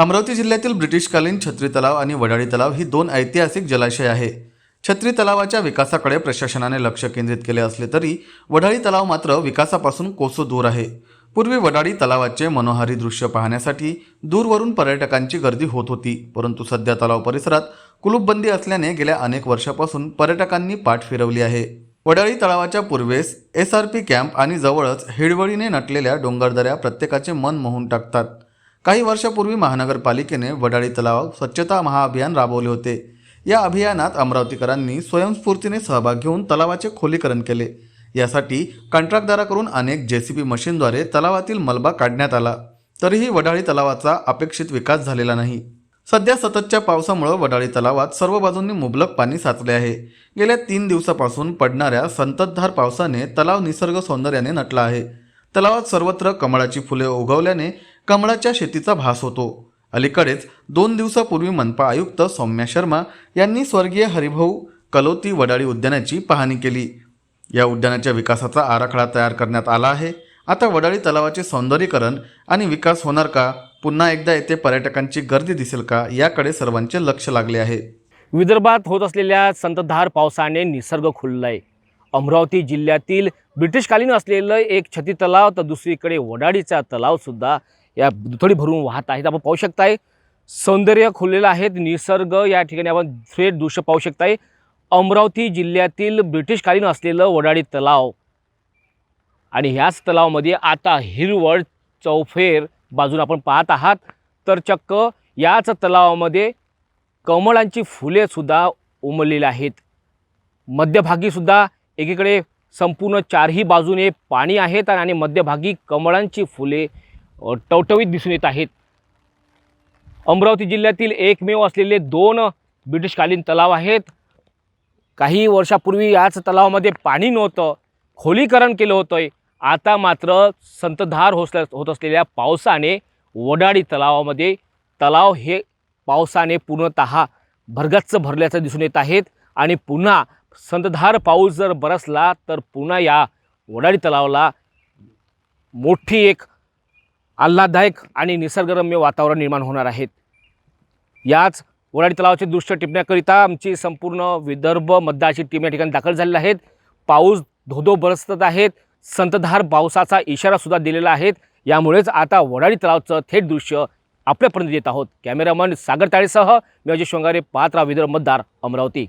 अमरावती जिल्ह्यातील ब्रिटिशकालीन छत्री तलाव आणि वडाळी तलाव ही दोन ऐतिहासिक जलाशय आहे. छत्री तलावाच्या विकासाकडे प्रशासनाने लक्ष केंद्रित केले असले तरी वडाळी तलाव मात्र विकासापासून कोसो दूर आहे. पूर्वी वडाळी तलावाचे मनोहारी दृश्य पाहण्यासाठी दूरवरून पर्यटकांची गर्दी होत होती परंतु सध्या तलाव परिसरात कुलूपबंदी असल्याने गेल्या अनेक वर्षापासून पर्यटकांनी पाठ फिरवली आहे. वडाळी तलावाच्या पूर्वेस एस आर पी कॅम्प आणि जवळच हिडवळीने नटलेल्या डोंगरदऱ्या प्रत्येकाचे मन मोहून टाकतात. काही वर्षापूर्वी महानगरपालिकेने वडाळी तलाव स्वच्छता महाअभियान राबवले होते. या अभियानात अमरावतीकरांनी स्वयंस्फूर्तीने सहभाग घेऊन तलावाचे खोलीकरण केले. यासाठी कंत्राटदाराकडून अनेक जे सी बी मशीनद्वारे तलावातील मलबा काढण्यात आला. तरीही वडाळी तलावाचा अपेक्षित विकास झालेला नाही. सध्या सततच्या पावसामुळे वडाळी तलावात सर्व बाजूंनी मुबलक पाणी साचले आहे. गेल्या तीन दिवसापासून पडणाऱ्या संततधार पावसाने तलाव निसर्ग सौंदर्याने नटला आहे. तलावात सर्वत्र कमळाची फुले उगवल्याने कमळाच्या शेतीचा भास होतो. अलीकडेच दोन दिवसापूर्वी मनपा आयुक्त सौम्या शर्मा यांनी स्वर्गीय हरिभाऊ कलोती वडाळी उद्यानाची पाहणी केली. या उद्यानाच्या विकासाचा आराखडा तयार करण्यात आला आहे. आता वडाळी तलावाचे सौंदर्यीकरण आणि विकास होणार का? पुन्हा एकदा येथे पर्यटकांची गर्दी दिसेल का? याकडे सर्वांचे लक्ष लागले आहे. विदर्भात होत असलेल्या संततधार पावसाने निसर्ग खुललाय. अमरावती जिल्ह्यातील ब्रिटिशकालीन असलेलं एक छती तलाव तर दुसरीकडे वडाळीचा तलावसुद्धा या दुथडी भरून वाहत आहेत. आपण पाहू शकताय सौंदर्य खुललेलं आहे. निसर्ग या ठिकाणी आपण थेट दृश्य पाहू शकताय. अमरावती जिल्ह्यातील ब्रिटिशकालीन असलेलं वडाळी तलाव. आणि ह्याच तलावामध्ये आता हिरवळ चौफेर बाजून आपण पाहत आहात. तर चक्क याच तलावामध्ये कमळांची फुलेसुद्धा उमललेली आहेत. मध्यभागीसुद्धा एकीकडे संपूर्ण चारही बाजूने पाणी आहेत आणि मध्यभागी कमळांची फुले टवटवीत दिसून येत आहेत. अमरावती जिल्ह्यातील एकमेव असलेले दोन ब्रिटिशकालीन तलाव आहेत. काही वर्षापूर्वी याच तलावामध्ये पाणी नव्हतं खोलीकरण केलं होतं आता मात्र संतधार होसल्या होत असलेल्या पावसाने वडाळी तलावामध्ये तलाव हे पावसाने पूर्णत भरगच्च भरल्याचं दिसून येत आहेत. आणि पुन्हा संतधार पाऊस जर बरसला तर पुन्हा या वडाळी तलावाला मोठी एक आल्हाददायक आणि निसर्गरम्य वातावरण निर्माण होणार आहेत याच वडाळी तलावाचे दृश्य टिपण्याकरिता आमची संपूर्ण विदर्भ मतदाराची टीम या ठिकाणी दाखल झालेली आहेत. पाऊस धोधो बरसत आहेत. संतधार पावसाचा इशारासुद्धा दिलेला आहे. यामुळेच आता वडाळी तलावचं थेट दृश्य आपल्यापर्यंत येत आहोत. कॅमेरामन सागर ताळेसह मी अजय शृंगारे पात्रा विदर्भ मतदार अमरावती.